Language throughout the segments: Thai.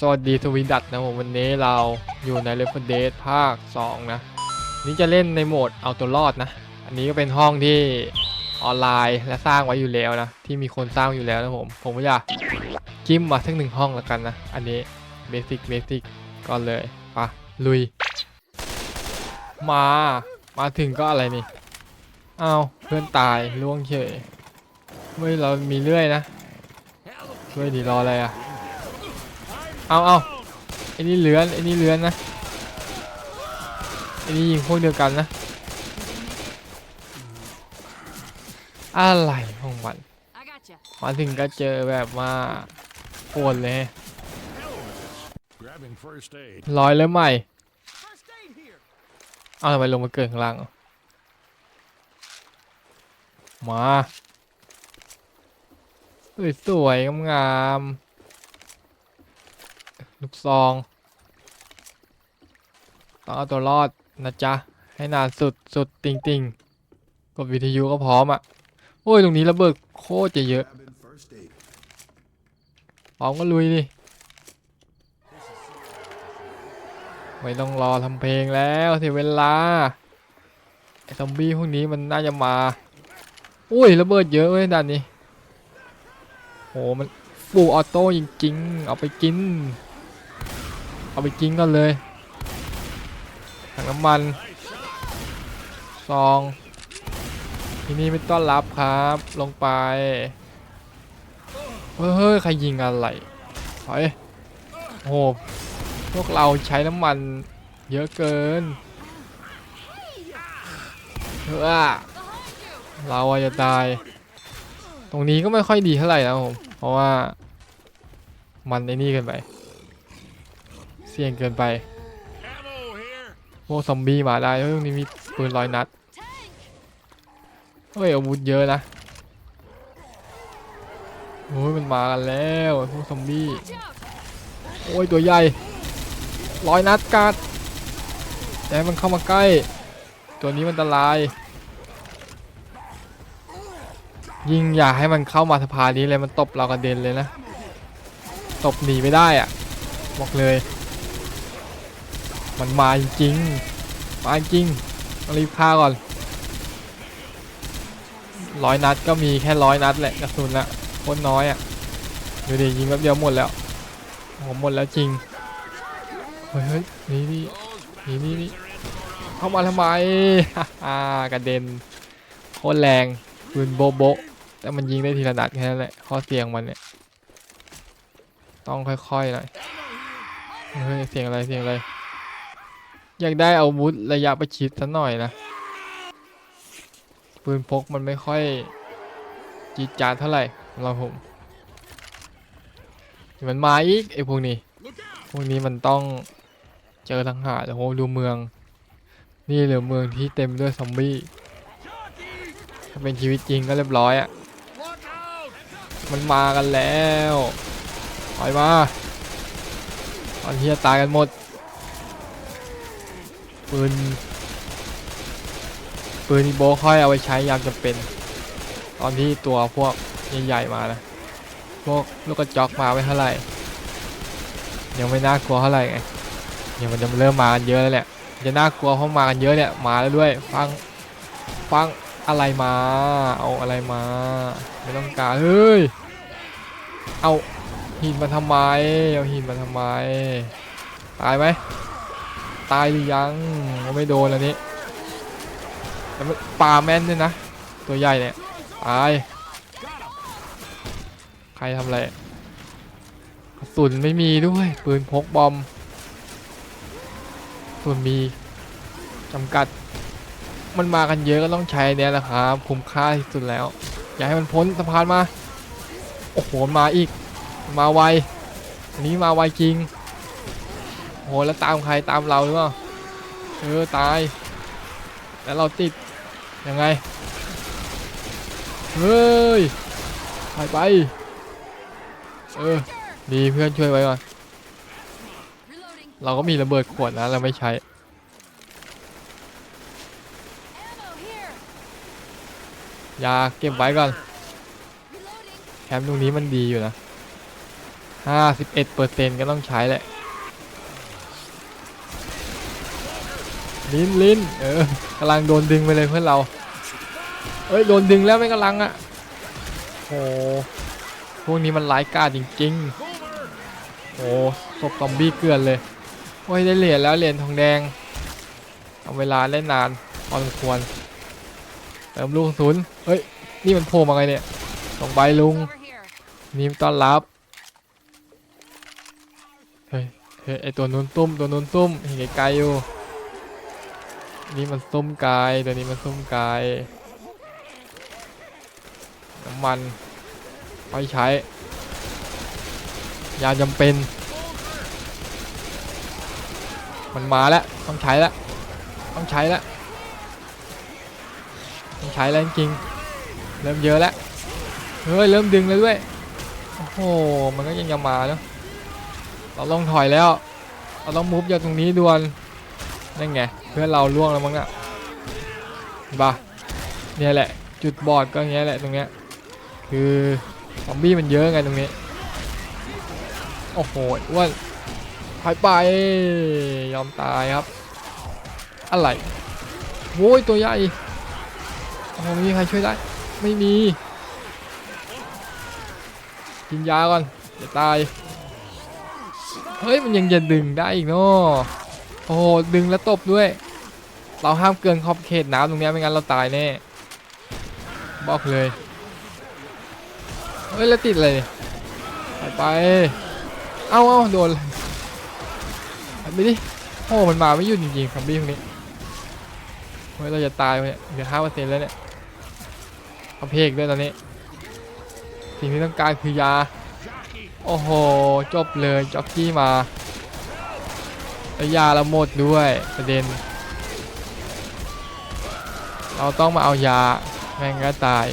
สวัสดีทวินดัตนะผมวันนี้เราอยู่ใน Left 4 Dead ภาค 2 นะ นี่จะเล่นในโหมดเอาตัวรอดนะ อันนี้ก็เป็นห้องที่ออนไลน์และสร้างไว้อยู่แล้วนะ ที่มีคนสร้างอยู่แล้วนะผม ผมก็อยากจิ้มมาทั้งหนึ่งห้องแล้วกันนะ อันนี้เบสิกเบสิกก่อนเลยปะลุย มามาถึงก็อะไรนี่เอาเพื่อนตายล่วงเฉยเฮ้ยเรามีเลื่อยนะช่วยดีรออะไรอะ เอาเอาไอ้นี่เลื้อนไอ้นี่เลื้อนนะไอ้นี่ยิงพวกเดียวกันนะอะไรของมันมาถึงก็เจอแบบว่าปวดเลย Grabbing first aid. ร้อยแล้วใหม่เอาทำไมลงมาเกิดข้างล่างมาสวยสวยๆงามๆ ลูกซอง ต้องเอาตัวรอดนะจ๊ะ ให้นานสุดสุดติงติงกดวิทยุก็พร้อมอะ โอ้ย ตรงนี้ระเบิดโคตรจะเยอะพร้อมก็ลุยดิ ไม่ต้องรอทำเพลงแล้วเสียเวลา ไอ้ซอมบี้พวกนี้มันน่าจะมา อุ้ยระเบิดเยอะเว้ยด่านนี้โหมันฟูออโต้จริงๆ เอาไปกิน เอาไปกินก่อนเลยถังน้ำมันซองที่นี่ไม่ต้อนรับครับ ลงไปเฮ้ยใครยิงอะไรถอยโอ้โหพวกเราใช้น้ำมันเยอะเกินเฮ้อเราอะจะตาย ตรงนี้ก็ไม่ค่อยดีเท่าไหร่นะผม เพราะว่ามันไอ้นี่กินไป สี่ยงเกินไป Ammo here. พวกซอมบี้มาได้เฮ้ยตรงนี้มีปืนร้อยนัดเฮ้ยอาวุธเยอะนะโอ้ยมันมากันแล้วไอ้พวกซอมบี้ Watch out. โอ้ยตัวใหญ่ร้อยนัดกัดอย่าให้มันเข้ามาใกล้ ตัวนี้มันอันตราย ยิงอย่าให้มันเข้ามาสะพานนี้เลยมันตบเรากระเด็นเลยนะตบหนีไม่ได้อะบอกเลย มันมาจริงมาจริงรีบฆ่าก่อนร้อยนัดก็มีแค่ร้อยนัดแหละกระสุนละโคตรน้อยอะดูดิยิงแป๊บเดียวหมดแล้วผมหมดแล้วจริงเฮ้ยเฮ้ยนี่นี่นี่นี่นี่เข้ามาทำไมอ่ากระเด็นโคตรแรงปืนโบะโบะแต่มันยิงได้ทีละนัดแค่นั้นแหละข้อเสียงมันเนี่ยต้องค่อยๆหน่อยเฮ้ยเสียงอะไรเสียงอะไร อยากได้อาวุธระยะประชิดสักหน่อยนะ ปืนพกมันไม่ค่อยจีจาดเท่าไหร่สำหรับผม มันมาอีกไอ้พวกนี้ พวกนี้มันต้องเจอทางหาโอ้โหดูเมือง นี่เหลือเมืองที่เต็มด้วยซอมบี้ ถ้าเป็นชีวิตจริงก็เรียบร้อยอะ Look out. มันมากันแล้วถอยมาตอนที่จะตายกันหมด ปืนปืนอีโบค่อยเอาไปใช้ยามจำเป็น ตอนที่ตัวพวกใหญ่ๆมานะพวกลูกกระจอกมาไม่เท่าไหร่ ยังไม่น่ากลัวเท่าไหร่ไงยังมันจะเริ่มมากันเยอะแล้วแหละจะน่ากลัวเพราะมากันเยอะเนี่ยมาแล้วด้วยฟังฟังอะไรมาเอาอะไรมาไม่ต้องการเฮ้ยเอาหินมาทำไมเอาหินมาทำไมตายไหม ตายหรือยังก็ไม่โดนอันนี้แต่มันปลาแม่นด้วยนะ ตัวใหญ่เนี่ยตาย ใครทำอะไรกระสุนไม่มีด้วยปืนพกบอมกระสุนมีจำกัด มันมากันเยอะก็ต้องใช้เนี่ยแหละครับคุ้มค่าที่สุดแล้ว อย่าให้มันพ้นสะพานมา โอ้โหมาอีก มาไวอันนี้มาไวจริง โหแล้วตามใครตามเราหรือเปล่าเออตาย แล้วเราติดยังไงเฮ้ยไปไปเออดีเพื่อนช่วยไว้ก่อนเราก็มีระเบิดขวดนะเราไม่ใช้ยาเก็บไว้ก่อนแคมป์ตรงนี้มันดีอยู่นะห้าสิบเอ็ดเปอร์เซ็นต์ก็ต้องใช้แหละ ลิ้นลิ้นเออกำลังโดนดึงไปเลยเพื่อนเราเอ้ยโดนดึงแล้วไม่กำลังอะโอ้พวกนี้มันร้ายกาจจริงๆโอ้ศพซอมบี้เกลือนเลยโอ้ยได้เหรียญแล้วเหรียญทองแดงเอาเวลาเล่นนานพอสมควรเติมลูกกระสุนเฮ้ยนี่มันโผล่มาไงเนี่ยส่งใบลุงนี่ต้อนรับเฮ้ยเฮ้ยไอตัวนู้นตุ้มตัวนู้นตุ้มเห็นไกลๆอยู่ นี่มันส้มกายตัวนี้มันส้มกายน้ำมันไว้ใช้ ยาจำเป็น มันมาแล้วต้องใช้แล้วต้องใช้แล้วต้องใช้แล้วจริงเริ่มเยอะแล้วเฮ้ยเริ่มดึงเลยด้วยโอ้โหมันก็ยังจะมาเนาะเราต้องถอยแล้วเราต้องมุฟจากตรงนี้ด่วน นั่นไงเพื่อนเราล่วงแล้วมั้งน่ะเห็นปะเนี่ยแหละ จุดบอดก็อย่างเงี้ยแหละตรงเนี้ยคือซอมบี้มันเยอะไงตรงนี้ โอ้โหอ้วนไปไปยอมตายครับ อะไรโว้ยตัวใหญ่โอ้โหมีใครช่วยได้ ไม่มี กินยาก่อนจะตาย เฮ้ย มันยังจะดึงได้อีกเนาะ โอ้โหดึงแล้วตบด้วย เราห้ามเกินขอบเขตน้ำตรงนี้ไม่งั้นเราตายแน่บอกเลยเฮ้ยแล้วติดอะไรเนี่ยไปไปเอ้าเอ้าโดนเลยไปดิโอ้มันมาไม่หยุดจริงๆคัมบี้พวกนี้เฮ้ยเราจะตายไปเนี่ยเหลือห้าเปอร์เซ็นต์แล้วเนี่ยเอาเพกด้วยตอนนี้ สิ่งที่ต้องการคือยา โอ้โห จบเลยจ็อกกี้มา แล้วยาเราหมดด้วยประเด็น เราต้องมาเอายาแม่งก็ตาย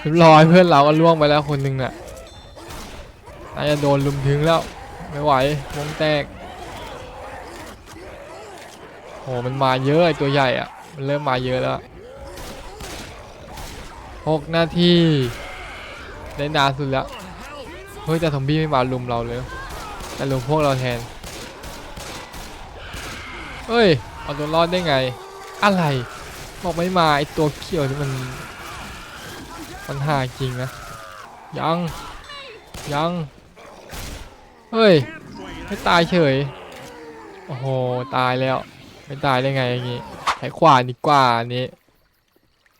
เรียบร้อยเพื่อนเราก็ล่วงไปแล้วคนหนึ่งน่ะน่าจะโดนลุมถึงแล้ว ไม่ไหววงแตกโหมันมาเยอะไอตัวใหญ่อะมันเริ่มมาเยอะแล้วหกนาทีได้นานสุดแล้ว เฮ้ยแต่ซอมบี้ไม่มาลุมเราเลยแต่ลุมพวกเราแทน เฮ้ยเอาตัวรอดได้ไง อะไรบอกไม่มาไอตัวเขียวนี่มันมันหาจริงนะยังยังเฮ้ยไม่ตายเฉยโอ้โหตายแล้ว ไม่ตายได้ไงอย่างงี้ใช้ขวานดีกว่านี้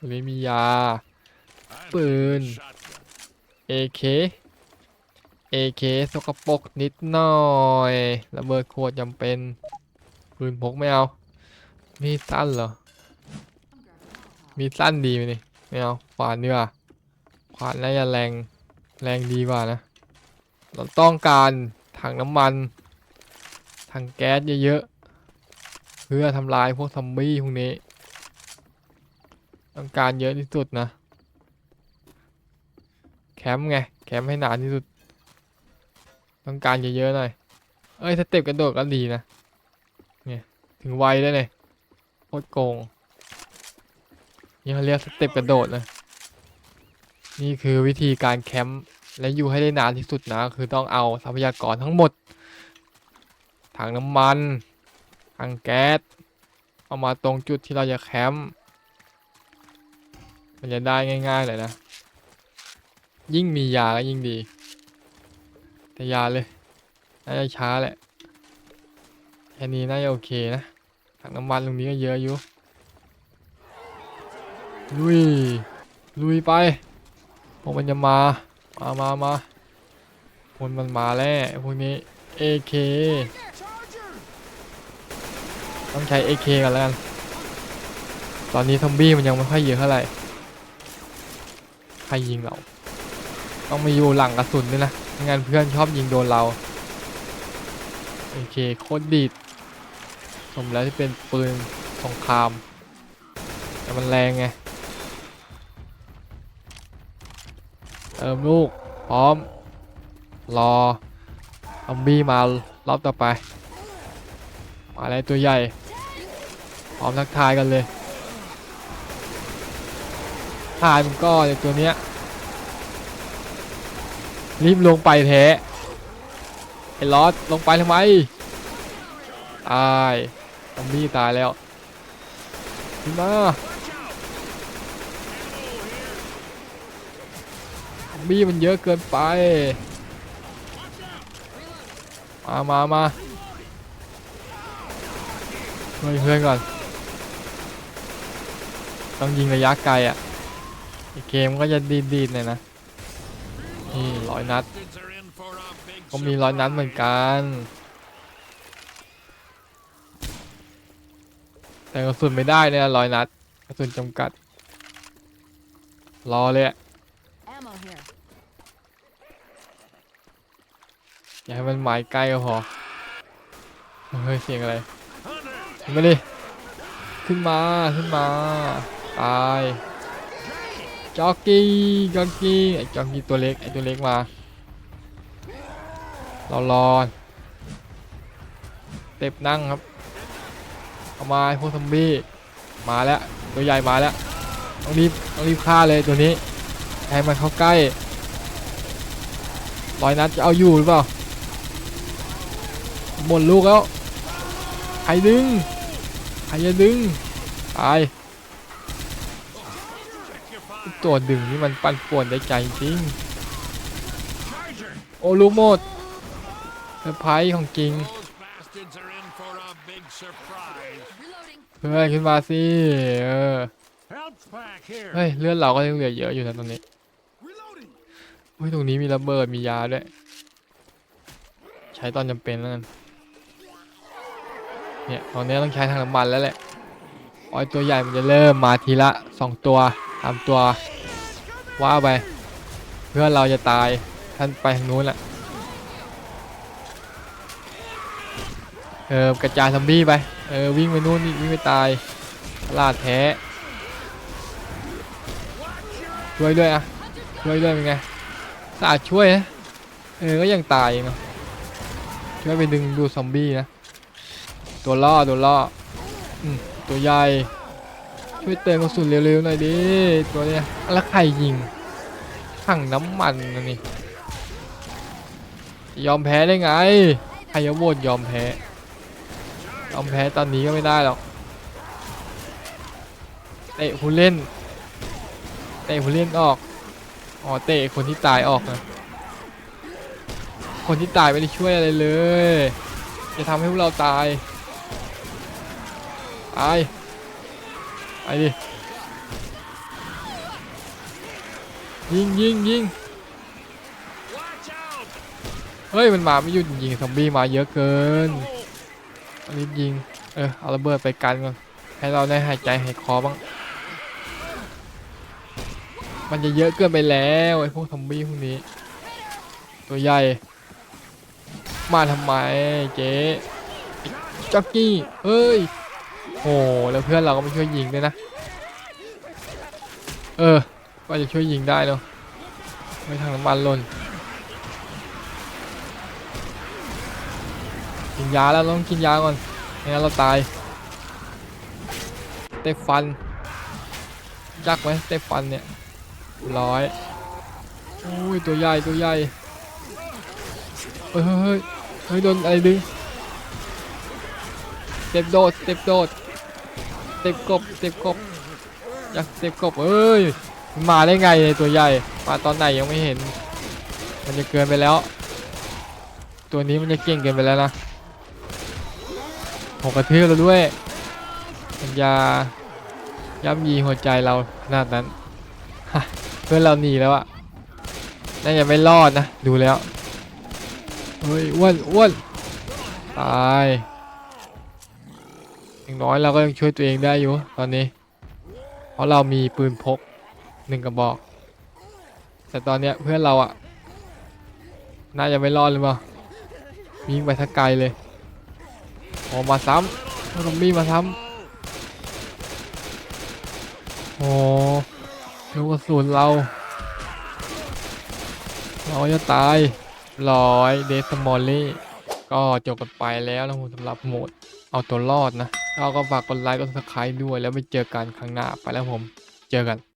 ไม่มียา I'm Burn. taking a shotgun. AK AK สกปรกนิดหน่อยระเบิดขวดจำเป็น ปืนพกไม่เอา มีสั้นเหรอ มีสั้นดีไหมนี่ ไม่เอา ขวานดีกว่า ขวานน่าจะแรง แรงดีกว่านะ เราต้องการถังน้ำมัน ถังแก๊สเยอะๆ เพื่อทำลายพวกซอมบี้พวกนี้ ต้องการเยอะที่สุดนะ แคมป์ไง แคมป์ให้หนานที่สุด ต้องการเยอะๆหน่อย เอ้ยสเต็ปกระโดดก็ดีนะ ถึงไวได้เนี่ยโคตรโกงนี่เขาเรียกสเต็ปกระโดดนะนี่คือวิธีการแคมป์และอยู่ให้ได้นานที่สุดนะคือต้องเอาทรัพยากรทั้งหมดถังน้ำมันถังแก๊สเอามาตรงจุดที่เราจะแคมป์มันจะได้ง่าย ๆเลยนะ ยิ่งมียาก็ยิ่งดี แต่ยาเลยน่าจะช้าแหละ แค่นี้น่าจะโอเคนะถังน้ำมันตรงนี้ก็เยอะอยู่ ลุย ลุยไปพวกมันจะมา มามามาพวกมันมาแล้วพวกนี้ AK ต้องใช้ AK กันแล้วกัน ตอนนี้ซอมบี้มันยังไม่ค่อยเยอะเท่าไหร่ ใครยิงเรา ต้องมาอยู่หลังกระสุนด้วยนะไม่งั้นเพื่อนชอบยิงโดนเราโอเคโคตรดีด สมแล้วที่เป็นปืนสงคราม แต่มันแรงไง เติมลูก พร้อม รอซอมบี้มารอบต่อไป มาอะไรตัวใหญ่ พร้อมทักทายกันเลยทายมันก็ตัวเนี้ยรีบลงไปแท้ไอ้ลอสลงไปทำไมตาย ซอมบี้ตายแล้วขึ้นมาซอมบี้มันเยอะเกินไป มามามาช่วยเพื่อนก่อน ต้องยิงระยะไกลอะเกมก็จะดีดๆหน่อยนะ นี่ร้อยนัด ก็มีร้อยนัดเหมือนกัน แต่กระสุนไม่ได้เนี่ยร้อยนัดกระสุนจำกัด รอเลยอะ Ammo here. อย่าให้มันหมายใกล้ก็พอเฮ้ยเสียงอะไร Hunter! ขึ้นมาดิขึ้นมาขึ้นมาตายจ็อกกี้จ็อกกี้ไอ้จ็อกกี้ตัวเล็กไอ้ตัวเล็กมาเรารอเต็บนั่งครับ เอามาพวกซอมบี้มาแล้วตัวใหญ่มาแล้วต้องรีบต้องรีบฆ่าเลยตัวนี้ให้มันเข้าใกล้ร้อยนัดจะเอาอยู่หรือเปล่าหมดลูกแล้วใครดึงใครจะดึงตายตัวดึงนี่มันปั่นป่วนได้ใจจริงโอ้ลูกหมดเซอร์ไพรส์ของจริง Reloading. เพื่อนขึ้นมาสิเออ Help pack here! เฮ้ยเลือดเราก็ยังเหลือเยอะอยู่นะตรงนี้ Reloading! เฮ้ยตรงนี้มีระเบิดมียาด้วย ใช้ตอนจำเป็นแล้วกันเนี่ยตอนนี้ต้องใช้ทางน้ำมันแล้วแหละออยตัวใหญ่มันจะเริ่มมาทีละสองตัวสามตัวว่าไป เพื่อนเราจะตายท่านไปทางนู้นแหละเออกระจายซอมบี้ไป เออวิ่งไปนู้นนี่วิ่งไปตายลาดแท้ช่วยด้วยอะช่วยด้วยเป็นไงสะอาดช่วยนะเออก็ยังตายเนาะช่วยไปดึงดูซอมบี้นะตัวล่อตัวล่ออืมตัวใหญ่ช่วยเติมกระสุนเร็วๆหน่อยดิตัวเนี้ยแล้วใครยิงถังน้ำมันนะนี่ยอมแพ้ได้ไงใครจะโหวตยอมแพ้ ยอมแพ้ตอนนี้ก็ไม่ได้หรอกเตะผู้เล่นเตะผู้เล่นออกอ๋อเตะคนที่ตายออกนะคนที่ตายไม่ได้ช่วยอะไรเลยจะทำให้พวกเราตายตายไปดิยิงยิงยิงเฮ้ยมันมาไม่หยุดยิงซอมบี้มาเยอะเกิน รีบยิง เออ เอาระเบิดไปกันก่อน ให้เราได้หายใจหายคอบ้าง มันจะเยอะเกินไปแล้วไอ้พวกซอมบี้พวกนี้ ตัวใหญ่ มาทำไมเจ๊จ็อกกี้ เฮ้ยโอ้แล้วเพื่อนเราก็ไม่ช่วยยิงด้วยนะ เออว่าจะช่วยยิงได้เนาะไม่ทางน้ำมันล่น กินยาแล้วต้องกินยาก่อนไม่งั้นเราตายเตะฟันยักไหมเตะฟันเนี่ยร้อยโอ้ยตัวใหญ่ตัวใหญ่เฮ้ยเฮ้ยเฮ้ยโดนอะไรดึงเต็ปโดดเต็ปโดดเต็ปกบเต็ปกบยักเต็ปกบเอ้ยมันมาได้ไงเนี่ยตัวใหญ่มาตอนไหนยังไม่เห็น มันจะเกินไปแล้ว ตัวนี้มันจะเก่งเกินไปแล้วนะ หกกระทืบเราด้วยมันยาย่ำยีหัวใจเราขนาดนั้นเพื่อนเราหนีแล้วอะน่าจะไม่รอดนะ ดูแล้วเฮ้ยอ้วนอ้วนตายอย่างน้อยเราก็ยังช่วยตัวเองได้อยู่ตอนนี้ เพราะเรามีปืนพกหนึ่งกระบอก แต่ตอนเนี้ยเพื่อนเราอะน่าจะไม่รอดหรือเปล่าวิ่งไปสักไกลเลย โอ้มาซ้ำซอมบี้มาซ้ำโอ้ลูกกระสุนเรา เราจะตายร้อยเดสมอลลี่ก็จบกันไปแล้วนะผมสำหรับโหมด เอาตัวรอดนะเราก็ฝากกดไลค์กดซับสไครต์ด้วยแล้วไปเจอกันครั้งหน้าไปแล้วผม เจอกัน